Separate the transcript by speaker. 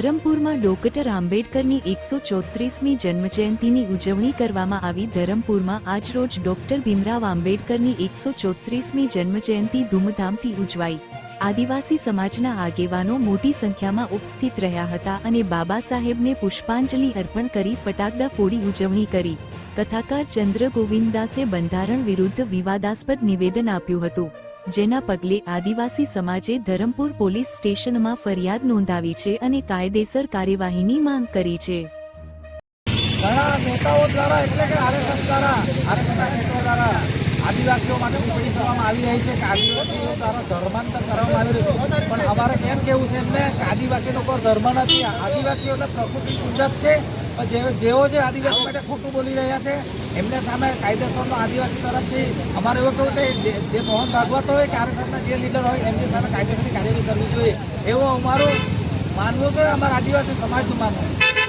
Speaker 1: ધરમપુરમાં doctor આંબેડકરની એકસો ચોત્રીસમી જન્મજયંતિની ઉજવણી કરવામાં આવી. ધરમપુરમાં આજરોજ ડોક્ટર ભીમરાવ આંબેડકરની એકસો ચોત્રીસમી જન્મજયંતિ ધૂમધામથી ઉજવાઈ. આદિવાસી સમાજના આગેવાનો મોટી સંખ્યામાં ઉપસ્થિત રહ્યા હતા અને બાબા સાહેબને પુષ્પાંજલિ અર્પણ કરી ફટાકડા ફોડી ઉજવણી કરી. કથાકાર ચંદ્ર ગોવિંદાસે બંધારણ વિરુદ્ધ વિવાદાસ્પદ નિવેદન આપ્યું હતું. જેના પગલે આદિવાસી સમાજે ધરમપુર પોલીસ સ્ટેશનમાં ફરિયાદ નોંધાવી છે અને કાયદેસર કાર્યવાહીની માંગ કરી છે.
Speaker 2: ઘણા નેતાઓ દ્વારા આદિવાસીઓ માટે ટિપ્પણી કરવામાં આવી રહી છે કે આદિવાસીઓ દ્વારા ધર્માંતર કરવામાં આવી રહ્યું છે. પણ અમારે કેમ કેવું છે એમને આદિવાસી લોકો ધર્મ નથી આદિવાસીઓને પ્રકૃતિ પૂજક છે. જેઓ જે આદિવાસી માટે ખોટું બોલી રહ્યા છે, એમને સામે કાયદેસરનો આદિવાસી તરફથી અમારે એવું કેવું છે, જે મોહન ભાગવત હોય, કે આરએસએસના જે લીડર હોય, એમની સામે કાયદેસરની કાર્યવાહી કરવી જોઈએ. એવું અમારું માનવું છે, અમારા આદિવાસી સમાજનું માનવું